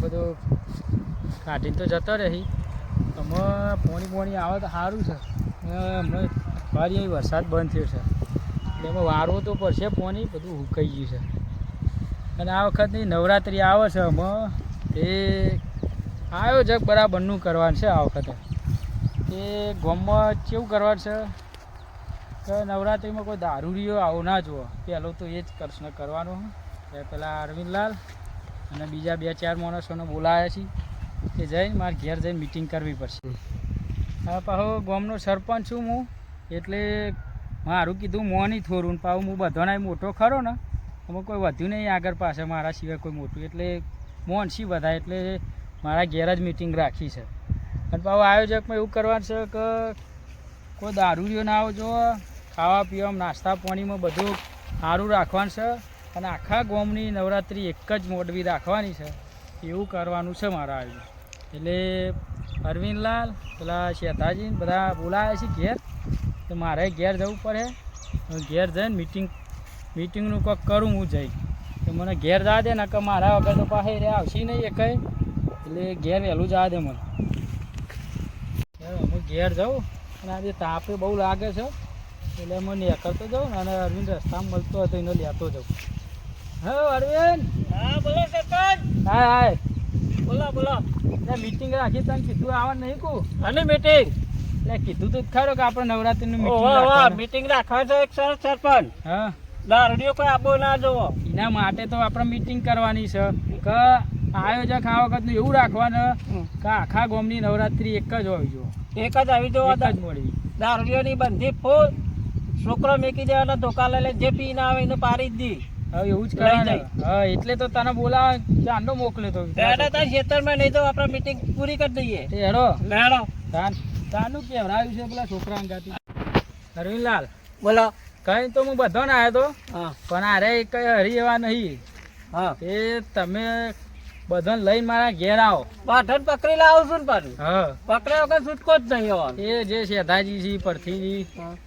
બધું કાઢીને તો જતો રહી. અમે પોણી પોણી આવે તો સારું છે. હમણાં ફરી અહીં વરસાદ બંધ થયો છે. એટલે એમાં વારવું તો પડશે પોણી, બધું હુકાઈ ગયું છે. અને આ વખતની નવરાત્રિ આવે છે અમે એ આયોજક બરાબરનું કરવાનું છે આ વખતે. એ ગોમમાં કેવું કરવાનું છે? કે નવરાત્રિમાં કોઈ દારૂડીઓ આવો ના જુઓ. પહેલો તો એ જ પ્રશ્ન કરવાનું. એ પેલા અરવિંદલાલ. અને બીજા બે ચાર માણસોને બોલાવ્યા છીએ કે જઈને મારે ઘેર જઈને મિટિંગ કરવી પડશે. હા પાછો ગામનો સરપંચ છું હું, એટલે મારું કીધું મોની ને પાછું હું બધાને મોટો ખરો ને અમે કોઈ વધ્યું નહીં આગળ પાસે મારા સિવાય કોઈ મોટું. એટલે મોનસી બધા, એટલે મારા ઘેર જ મિટિંગ રાખી છે. અને પાછું આયોજકમાં એવું કરવાનું છે કે કોઈ દારૂ ના આવજો ખાવા પીવામાં નાસ્તા પાણીમાં બધું સારું રાખવાનું છે. અને આખા ગોમની નવરાત્રિ એક જ મોડવી રાખવાની છે. એવું કરવાનું છે મારા આયોજન એટલે અરવિંદલાલ, પેલા શેતાજી બધા બોલાવે છે ઘેર. તો મારે ઘેર જવું પડે. ઘેર જઈને મિટિંગ મિટિંગનું કંઈક કરું હું જઈ તો મને ઘેર જવા દે ને કે મારા વગર તો પાસે રે આવશે નહીં એ કંઈ. એટલે ઘેર વહેલું જવા દે મને. હું ઘેર જાઉં અને આજે તાપે બહુ લાગે છે. એટલે હું નીકળતો જાઉં અને અરવિંદ રસ્તામાં મળતો હતો એને લેતો જાઉં. હે અરવિંદ? હા બોલો સરપંચ હાય હાય. બોલો બોલો. એટલે મીટિંગ રાખી તને કીધું આવવાનું નહીં કુ. અને મીટિંગ એટલે કીધું તો ખરો કે આપણે નવરાત્રીનું મીટિંગ વાહ મીટિંગ રાખવા છે એક સરસ સરપંચ. હા. દારૂડિયો કોઈ આબો ના જોવો. એના માટે તો આપણે મીટિંગ કરવાની છે. કે આયોજક આ વખતનું એવું રાખવાનું કે આખા ગામની નવરાત્રી એક જ હોવી જોઈએ એક જ આવી જોવો જ મોડી દારૂડિયોની બંધી ફૂલ. છોકરો મેકી દેવાના ધોકા લઈ જે પી ના આવે એને પારી જ દી. હવે એવું જ કરવાનું. હા એટલે તો તને બોલાવે ચાંદો મોકલ્યો તો. ત્યારે તાર ખેતરમાં નહીં તો આપણે મીટિંગ પૂરી કરી દઈએ. હેડો. લેડો તાન તાનું કેવડાવ્યું છે પેલા છોકરા અંગાથી અરવિંદલાલ બોલો. કઈ તો હું બધો ને આવ્યો તો. હા. પણ અરે કઈ હરી એવા નહીં. હા. એ તમે બધાને લઈને મારા ઘેર આવો. પાઠણ પકડી લાવું છું પાછું? હા. પકડ્યા વગર છૂટકો જ નહીં આવવાનો એ જે શેઠાજી છે પરથીજી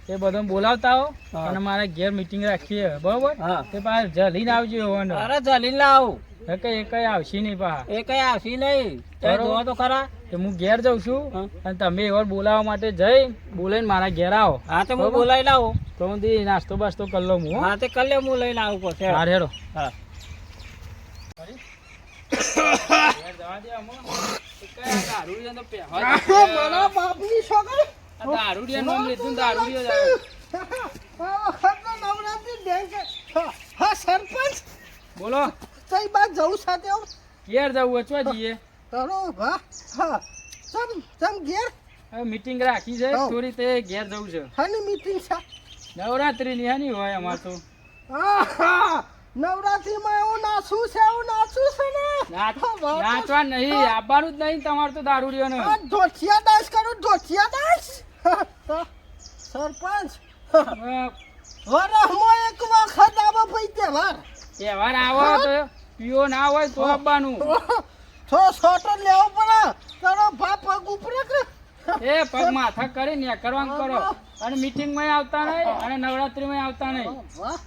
એ બધાને બોલાવતા હો. અને મારા ઘેર મીટિંગ રાખીએ. બરોબર? તે પાછા જલીને આવજો એવાનો અરે જલીને લાવું કઈ એ કઈ આવશે નહીં પા એ કઈ આવશે નહીં. જોવા તો ખરા. કે હું ઘેર જઉં છું અને તમે એવાર બોલાવવા માટે જઈ બોલાવીને મારા ઘેર આવો. હા તો હું. બોલાવી લાવું તો હું નાસ્તો બાસ્તો કરી લઉં હું હો. તે કલે હું લઈને આવું પછી. હાર હેડો. હા ઘેર જવા દે અમો. એ કઈ આ દારૂડિયાનો તો પહેવા જ છે. મારા બાપની છોકરી આ દારૂડિયાનું નામ લીધું ને દારૂડિયો જ આવ્યો. આ વખતનો નવરાત્રી બેંક હા, હા. સરપંચ? બોલો. કઈ બાદ જવું સાથે ઘેર જવું અચવા જઈએ. તારો વાહ હા. ચમ ચમ ઘેર? હવે મીટિંગ રાખી છે. થોડી તે ઘેર જવું છે. હાની મીટિંગ છે? નવરાત્રીની હાની હોય અમાર તો. આહા, નવરાત્રીમાં એવું નાચવું છે એવું નાચવું છે ને? નાચ- નાચવા નહીં આવવાનું જ નહીં તમારે તો દારૂડિયોને. ને ઢોચિયા દાસ કરું હા, હા. સરપંચ. હવે વરસમાં એક વખત આવો ભાઈ તહેવાર. તહેવાર આવો તો પીઓ ના હોય તો આવવાનું છો સોટો લેવો પડે. તારો બાપ પગ ઉપર એ પગ માથા કરીને કરવાનું કરો. અને મીટિંગમાં આવતા નહીં અને નવરાત્રીમાં આવતા નહીં. વાહ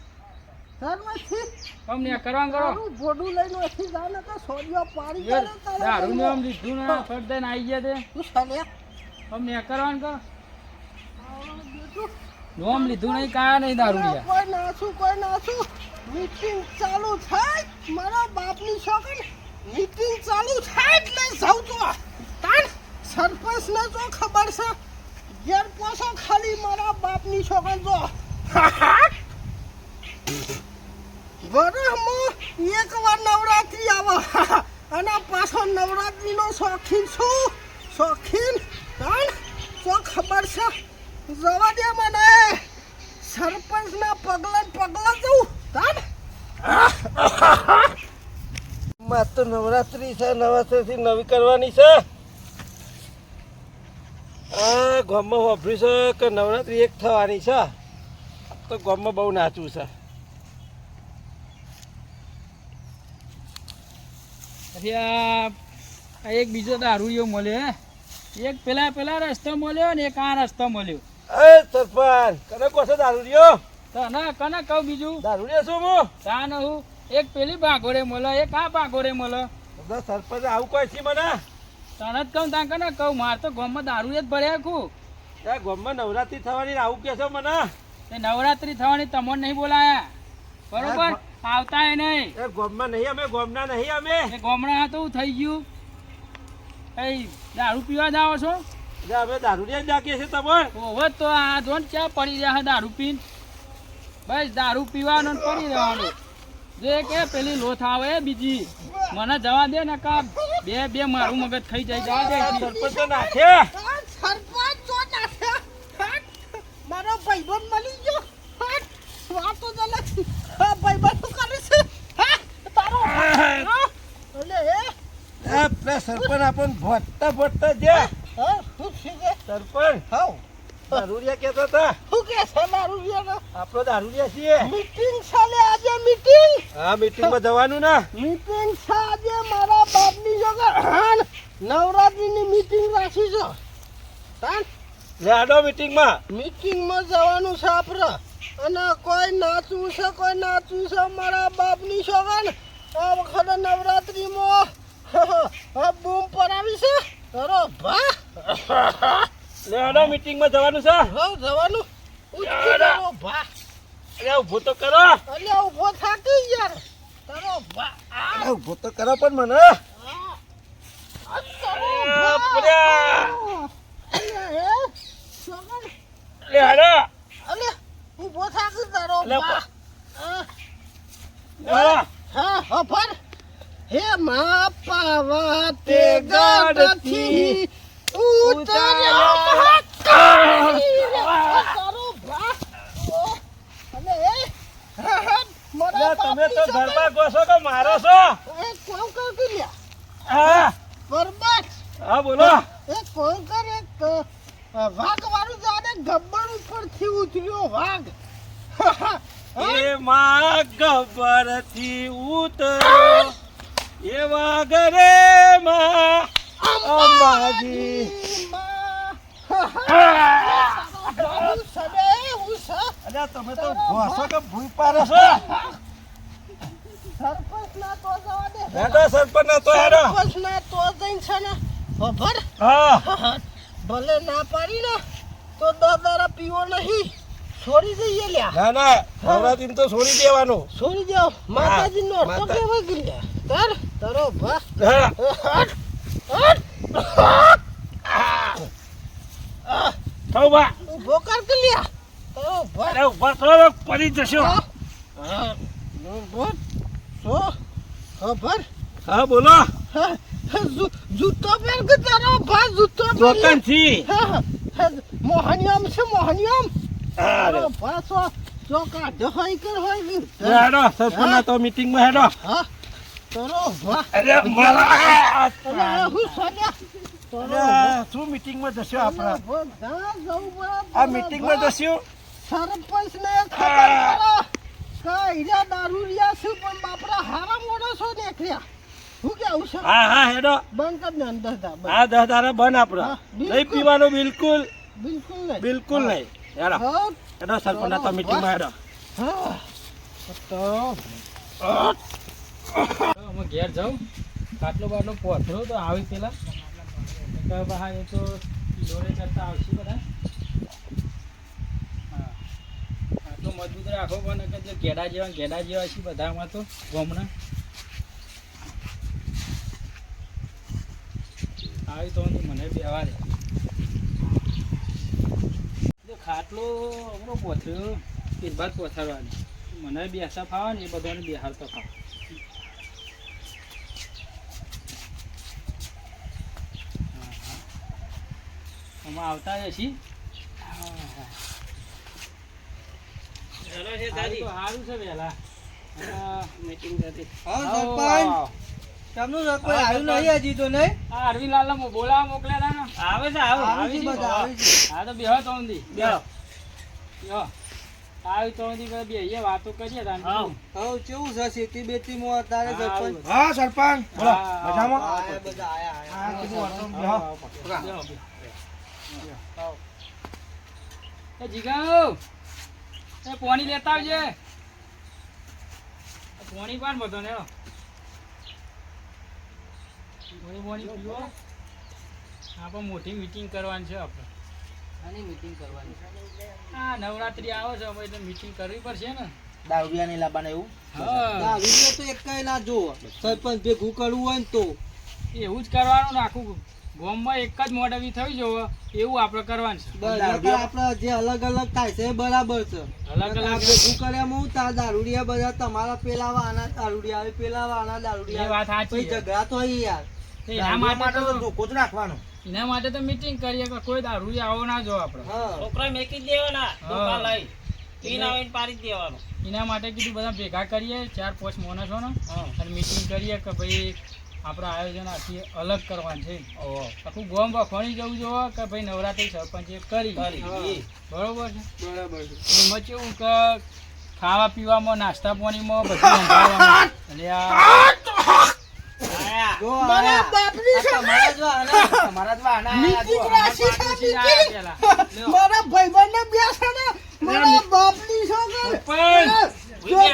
તમને કરવાનું કરો લઈને ઓછી જા ને તો સોડિયો પાડી યાર, દે તારા આમ લીધું ને આવી ગયા તે. તું સાલે. તમને કરવાનું કરો નોમ લીધું નહીં કાયા નહીં કોઈ નાસું કોઈ નાસું. મીટિંગ ચાલુ થાય મારા બાપની છોકરી મીટિંગ ચાલુ થાય એટલે જાઉં તો તાન સરપંચ ને જો ખબર છે ઘેર પોસો ખાલી મારા બાપની છોકરી જો. વરસમાં એકવાર નવરાત્રિ આવે. અને પાછો નવરાત્રિનો શોખીન છું. શોખીન તાન તો ખબર છે, જવા દે મને. સરપંચના પગલા પગલા જવું તાન. માં તો નવરાત્રી છે નવરાત્રી નવી કરવાની છે. આ ગામમાં વાપર્યું છે કે નવરાત્રી એક થવાની છે. તો ગામમાં બહુ નાચવું છે. પછી આ એક બીજો દારૂડિયો મળ્યો હે. એક પેલા પેલા રસ્તો મળ્યો ને એક આ રસ્તો મળ્યો. એ સરપંચ કને કોસો રહ્યો તને કને કહું બીજું? દારૂ રહ્યો છું હું? તા હું. એક પેલી ભાગોરે મળે એક આ ભાગોરે મળે ના સરપંચ આવું કોઈ છે મને. જ કહું તાં કને કહું માર તો ગામમાં દારૂ જ ભર્યા ખું ત્યાં ગામમાં નવરાત્રી થવાની આવું કહેશો મને. તે નવરાત્રી થવાની તમને નહીં બોલાયા. બરોબર? આવતા એ નહીં. એ ગોમમાં નહીં અમે ગોમના નહીં અમે. એ ગામડા તો થઈ ગયું. કઈ દારૂ પીવા જાઓ છો? એટલે અમે દારૂ જ નાખીએ છીએ તમે ઓહો તો આ જોન ક્યાં પડી રહ્યા દારૂ પીન? બસ દારૂ પીવાનો ને પડી રહેવાનું. જે કે પેલી લોથ આવે બીજી. મને જવા દે ને કા બે બે મારું મગજ થઈ જાય જવા દે સરપંચ નાખે. સરપંચ જો નાખે. મારો ભાઈબંધ મળી ગયો હટ. વાતો જ અલગ છે. આ ભાઈબંધ શું કરે છે હા? તારો હા? અલે એ એ પેલા સરપંચ આપણને ભટતા ભટતા જે હા, શું છે? સરપંચ હાઉ. દારૂડિયા કહેતા હતા. શું કે છે દારૂ પીવાનો? આપણો દારૂડિયા છીએ. મીટિંગ ચાલે આજે મીટિંગ? હા મીટિંગમાં જવાનું ના. મીટિંગ છે આજે મારા બાપની જોડે. હાન નવરાત્રીની મીટિંગ રાખી છે તાન મીટિંગમાં. જવાનું છે આપણે. અને કોઈ નાચવું છે કોઈ નાચવું છે મારા બાપની સોગન આ વખતે નવરાત્રીમાં આ બૂમ આવી છે. અરે ભા લે આડો મીટિંગમાં જવાનું છે. હા જવાનું. ઉચ્ચરો ભા અરે ઊભો તો કરો. અરે ઊભો થાકી યાર તારો ભા આ અરે ઊભો તો કરો પણ મને. આ આ તારો આ ભા હે સોગન લે આડો અલે ઊભો થાકી તારો આ હા હફર હે મા પાવા તે ગાડથી ઉતર્યો તમે તો ગરબા ગોસો કે મારો છો? એ કોણ કર કે લ્યા હા. બરબાદ. હા બોલો. એ કોણ કર એક વાઘ વાળું ગબ્બર ઉપરથી ઉતર્યો વાઘ. એ માં ગબ્બરથી ઉતર્યો. એવા ઘરે માં અંબાજી. અલ્યા તમે તો ગોસો કે ભૂઈ પાડો છો. હેડો સરપંચ ના તો હેડો હા. ભલે ના પાડી ને તો દાદારા પીવો નહીં. છોડી દઈએ લ્યા. ના ના નવરાત્રી તો છોડી દેવાનું. છોડી દેવ માતાજી નો અર્થ ગલ્યા તાર? તારો ભા. હા. હટ હટ થઉ બા ઊભો કર લ્યા. તારો ભા. અરે ઊભા થો પડી જશો. હા. ઊભો સો ખબર હા બોલો. જૂતો પહેર કે તારો ભા જૂતો પહેર દુકાનથી મોહનિયમ છે મોહનિયમ. અરે ભા સો સો કાઢો હોય કે હોય કે હેડો સરપંચ તો મીટિંગમાં હેડો. હા. શું મીટિંગમાં જશો આપણા. આ મીટિંગમાં જશું? સરપંચ ને ખબર પડો. કે હીરા દારૂડિયા છે પણ બાપરા હારા મોડો છો નીકળ્યા હું કેવું છે? હા હા હેડો. બંધ કર ને અંદર. આ દસ દાડા બંધ હા, બિલકુલ. નહીં પીવાનું બિલકુલ. બિલકુલ નહીં. બિલકુલ નહીં. હેડો. હેડો સરપંચ તો મીટિંગમાં હેડો. હા. તો ઘેર જાઉં. કાટલો બાટલો પોથરો તો આવી પેલા. તો બહાર એ તો લોરે કરતા આવશે બધા. હા. આટલો મજબૂત રાખો પણ કે ગેડા જેવા ગેડા જેવા છે બધામાં તો ગમણા આવી તો મને બેવા દે ખાટલો આપણો પોથરો પીરભાત પોથરવાની. મને બેસા ફાવે ને એ બધાને બેહારતો ફાવે. આમાં આવતા જ સારું સારું છે વહેલા મીટિંગ હતી કેમનું છે? કોઈ આવ્યું નહીં હજી તો નહીં? આ અરવિંદલાલ ને બોલાવા મોકલ્યા ને. આવે છે આવો. આવી છે બધા, આવી છે. હા તો બેહો તો ઊંધી બેહો. બેહો. આવી તો ઊંધી બે બેહીએ વાતો કરીએ તાન. હવ કેવું છે બેતી બેતીમાં તારે સરપંચ? હા સરપંચ. બોલો મજામાં? આયા બધા આયા આયા. હા કીધું વાતો બેહો, બેહો. એ જીગાઓ. એ પોણી લેતા આવજે. પોણી પાન બધો ને પોણી પોણી પીવો. આપણે મોટી મીટિંગ કરવાની છે આપણે. આની મીટિંગ કરવાની હા નવરાત્રી આવે છે અમે એટલે મીટિંગ કરવી પડશે ને. દારૂડિયા ની લાબાને એવું? હા. દારૂડિયો તો કઈ ના જો સરપંચ ભેગું કરવું હોય ને તો. એવું જ કરવાનું ને આખું ગામમાં એક જ મોડવી થઈ જવો એવું આપણે કરવાનું છે. આપણે જે અલગ અલગ થાય છે બરાબર છે. અલગ અલગ કર્યા હું તાર દારૂડિયા બધા તમારા પેલા વાના દારૂડિયા આવે પેલા વાના એ દારૂડિયા વાત સાચી ઝઘડા તો અહીં યાર. એના માટે તો ધોકો જ રાખવાનો. એના માટે તો મીટિંગ કરીએ કે કોઈ દારૂડિયા આવો ના જો આપણે. હા. છોકરા મેકી દુકાન લઈ. દેવાનું. એના માટે કીધું બધા ભેગા કરીએ ચાર પાંચ માણસો ને. મીટિંગ કરીએ કે ભાઈ આપણે આયોજન આખી અલગ કરવાનું છે. આખું ગોમ વખોણી જવું જોવો કે ભાઈ નવરાત્રી સરપંચે કરી. બરોબર છે? બરાબર છે. એમાં કેવું કે ખાવા પીવામાં નાસ્તા પાણીમાં બધું આ મારા બેસે ને મારા. બાપ. હું?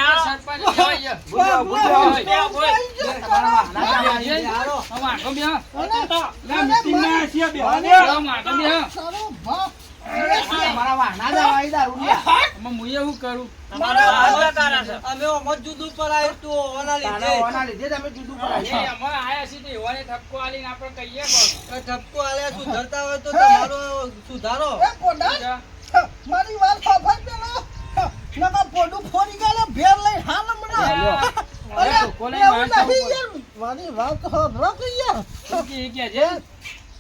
કરું? અમે ઓમજ જુદું પર આવ્યું તું ઓવાના લીધે. લીધે જુદું. અમે આયા છીએ તો એવાને ઠપકો આલીને આપણે કહીએ. આ ઠપકો આલ્યા સુધરતા હોય તો તમારો સુધારો. એ મારી વાત સાંભળ નકા પોડું ફોડી ગયેલો ભેર લઈ હાલ હમણાં. અરે, અરે, કોને એવું વાત નહીં યાર મારી વાત સાંભળો યાર. શું કે કે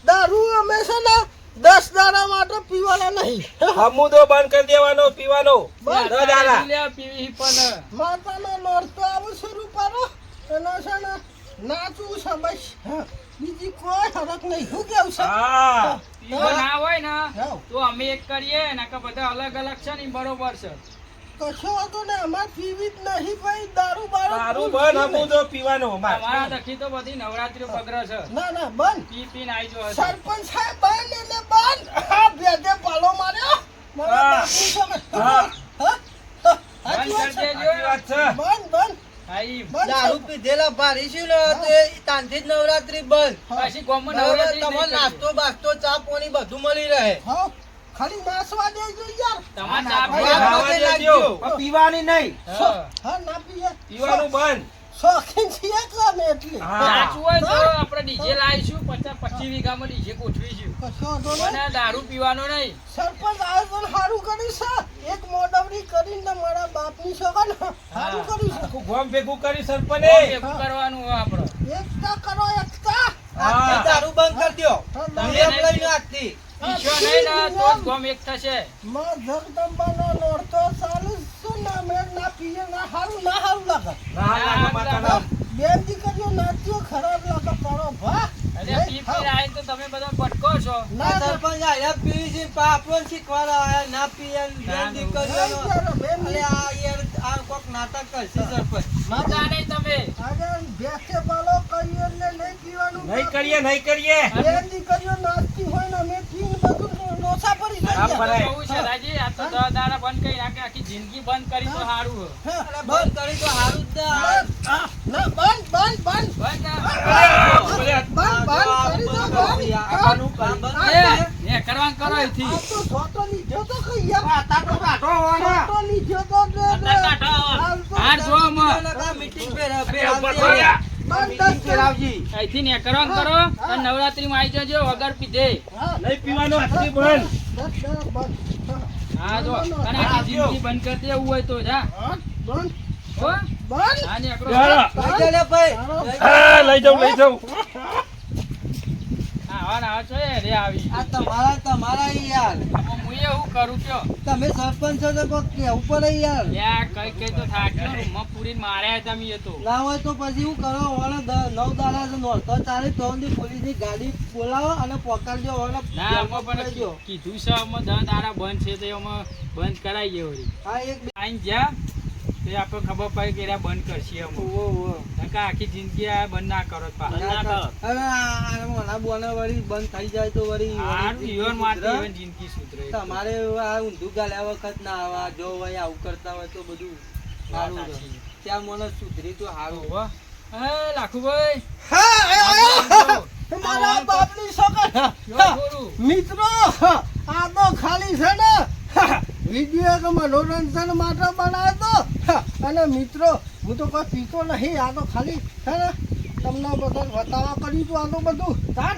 દારૂ અમે છે ને દસ દાડા માટે પીવાના નહીં. હમુદો બંધ કરી દેવાનો પીવાનો. દસ દાડા. પીવી પણ. માતાનો નોરતો આવું શરૂ કરો એનો છે ને નાચવું છે બીજી કોઈ ફરક નહીં. શું કેવું છે? ના હોય ને તો અમે એક કરીએ ને કે બધા અલગ અલગ છે ને બરોબર છે. કશો વાંધો ને અમાર પીવી જ નહીં ભાઈ દારૂ બારૂ દારૂ બંધ પીવે. હમુદો પીવાનો અમાર. દખી તો બધી નવરાત્રી પગર છે ના ના બંધ પી પીને આઈ સરપંચ સાહેબ બંધ એટલે બંધ હા ભેદે પાલો માર્યો હા. હા. હા? હા? બંધ સાચી કરી વાત છે. દેજો સાચી વાત છે બંધ બંધ હા, ઈ. છે. પીધેલા ભારીશું ને તો એ તાનથી જ નવરાત્રી બંધ પછી ગામમાં નવરાત્રી તમારે નાસ્તો બાસ્તો ચા પાણી બધું મળી રહે હા ખાલી નાસવા દેજો યાર. તમારે ચા દેજો. પણ પીવાની નહીં. હા. હા ના પીએ પીવાનું બંધ. શોખીન છીએ અમે એટલે. હા. હોય તો આપણે ડીજે લાવીશું પચાસ પચીસ વીઘામાં ડીજે ગોઠવીશું. નહીં. દારૂ પીવાનો નહીં. સરપંચ આયોજન સારું કરીશ છે. એક મોડવરી કરીને મારા બાપની સગન સારું કરીશ ગામ ભેગું કરી સરપંચ. ભેગું કરવાનું હોય આપણે. એકતા કરો એકતા. દારૂ બંધ કરી દ્યો. તમે લઈને આજથી. ઈચ્છો નહીં ને તો જ ગામ એક થશે. માં જગદંબાનો નોરતો ચાલુ શું ના મેળ ના પીએ ના હારું ના હારું લાગે. ના લાગે માતાના. બેન દીકરીઓ નાચ્યો ખરાબ લાગે પડો ભા. અને પી પી આવીને તો તમે બધા ભટકો છો. આ ના. ના સરપંચ આયા પીવી છે પણ આપણને આયા ના પીએ ને ના, બેન ના. દીકરીઓનો. આ યાર આ કોક નાટક કરશે સરપંચ. મજા નહીં તમે. આજે બેસે પાલો કહીએ એટલે નહીં પીવાનું. નહીં કરીએ નહીં કરીએ. બેન દીકરીઓ નાચતી હોય ને અમે પીને જાય છે. રાજી આ તો દાડા બંધ કરી નાખે આખી જિંદગી બંધ કરી તો સારું બંધ કરી તો હારું જ ના બંધ. બંધ બંધ બંધ. બંધ બંધ કરી દો બંધ આનું કામ બંધ એ, કરી. કરો અહીંથી. આ તો સોટો લીધો તો કઈ યાર. આતા તો કાઢો હોવાના. સોટો લીધો તો ને- અત્યારે કાઢો. હાલ તો હાર જો આમાં. આ પે બે ઉપર હાથ તો દે. બંધ meeting અહીંથી ને કરવાનું કરો અને નવરાત્રીમાં આવી જજો વગર પીધે. નહીં પીવાનો. આજથી બંધ હા. જો. અને આ જિંદગી બંધ કરી એવું હોય તો જા. બંધ. લઈ જાઉં લઈ જાઉં. હા હા ના છો એ રે આવી. આ તમારા તમારા કરું કયો? તમે સરપંચ છો તો કોક કેવું પડે યાર. યા કઈ કઈ તો થાક્યો રૂમમાં પૂરીને માર્યા તો. ના હોય તો પછી હું કરો ઓને નવ દાડા છે નોરતો ચાલે તો પોલીસની ગાડી બોલાવો અને પકડજો ઓને ના આમાં પણ કીધું છે દસ દાડા બંધ છે તો એમાં બંધ કરાવીએ ગયો હા એક બે જ્યાં તે આપણે ખબર પડી કે બંધ કરશે અમે આખી જિંદગી આ બંધ ના કરો વળી બંધ થઈ જાય તો વળી જિંદગી સુધરે. તમારે આ ઊંધું ગાલ્યા વખત ના આવા જો હોય આવું કરતા હોય તો બધું સારું ત્યાં મને સુધરી તો સારું હો લાખુભાઈ મારા બાપની છોકર મિત્રો આ તો ખાલી છે ને. વીડિયો એક મનોરંજન માટે બનાવ્યો તો? અને મિત્રો હું તો કોઈ પીતો નહીં આ તો ખાલી હે ને? તમને બધા બતાવવા કર્યું હતું આ તો બધું. તાર.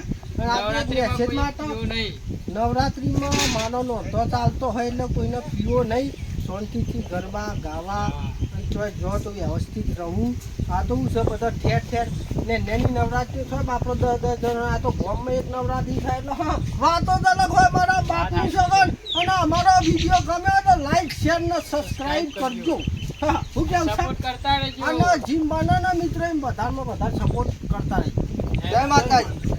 નવરાત્રીમાં માનો નોંધો ચાલતો હોય એટલે કોઈને પીવો નહીં. શાંતિથી ગરબા ગાવા અને જો જો તો વ્યવસ્થિત રહું. આ તો હું છે બધા ઠેર ઠેર ને નેની નવરાત્રી થાય બાપરો દસ દસ જણ આ તો ગામમાં એક નવરાત્રી થાય એટલે હા વાતો જ અલગ હોય મારા બાપની સગન. અને અમારો વીડિયો ગમે તો લાઈક શેર ને સબસ્ક્રાઇબ કરજો. હા હું કેમ છે સપોર્ટ કરતા રહેજો. અને જીમ બનાના મિત્રો એમ વધારમાં બધા સપોર્ટ કરતા રહેજો. જય માતાજી.